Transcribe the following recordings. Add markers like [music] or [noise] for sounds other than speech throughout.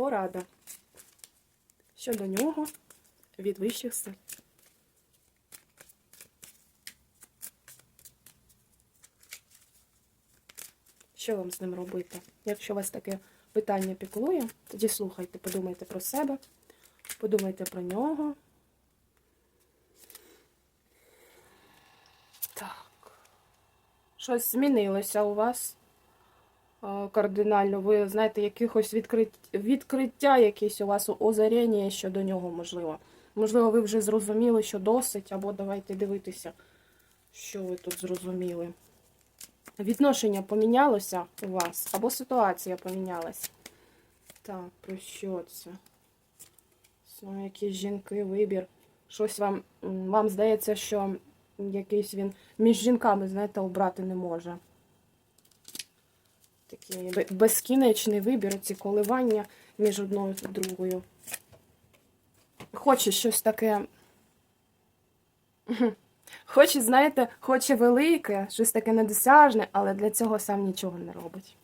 порада щодо нього від вищих сил. Що вам з ним робити? Якщо вас таке питання піклує, тоді слухайте, подумайте про себе, подумайте про нього. Так. Щось змінилося у вас кардинально. Ви знаєте, якихось відкрит... відкриття, якісь у вас озарення щодо нього, можливо. Можливо, ви вже зрозуміли, що досить, або давайте дивитися, що ви тут зрозуміли. Відношення помінялося у вас, або ситуація помінялась. Так, про що це? Знову якісь жінки, вибір. Щось вам, вам здається, що якийсь він між жінками, знаєте, обрати не може. Такий безкінечний вибір, ці коливання між одною та другою. Хоче щось таке. Хоче, знаєте, хоче велике, щось таке недосяжне, але для цього сам нічого не робить.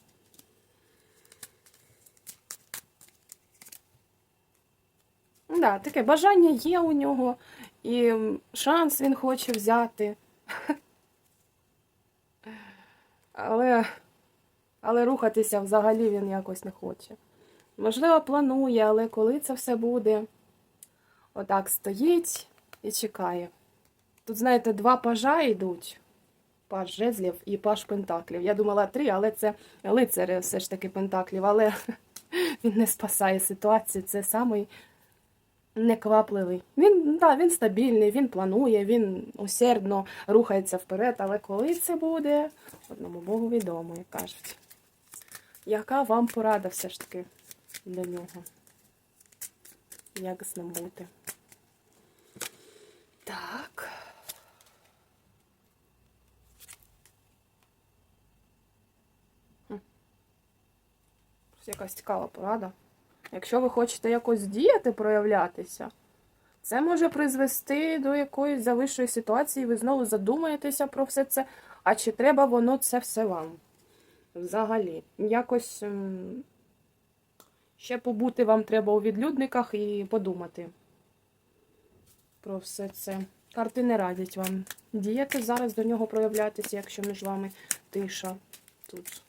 Да, таке бажання є у нього, і шанс він хоче взяти. [laughs] Але, але рухатися взагалі він якось не хоче. Можливо, планує, але коли це все буде, отак стоїть і чекає. Тут, знаєте, два пажа йдуть. Паж жезлів і паж пентаклів. Я думала три, але це лицар все ж таки пентаклів, але [laughs] він не спасає ситуацію. Це самий неквапливий. Він, да, він стабільний, він планує, він усердно рухається вперед, але коли це буде, одному Богу відомо, як кажуть. Яка вам порада все ж таки для нього? Як з ним бути? Так. Якась цікава порада. Якщо ви хочете якось діяти, проявлятися, це може призвести до якоїсь завищої ситуації, ви знову задумаєтеся про все це. А чи треба воно це все вам? Взагалі. Якось ще побути вам треба у відлюдниках і подумати про все це. Карти не радять вам діяти зараз до нього проявлятися, якщо між вами тиша тут.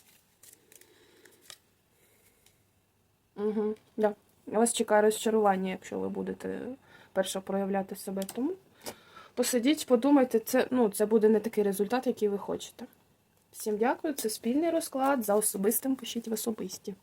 Угу, да. Вас чекає розчарування, якщо ви будете перше проявляти себе. Тому посидіть, подумайте, це, ну, це буде не такий результат, який ви хочете. Всім дякую. Це спільний розклад. За особистим пишіть в особисті.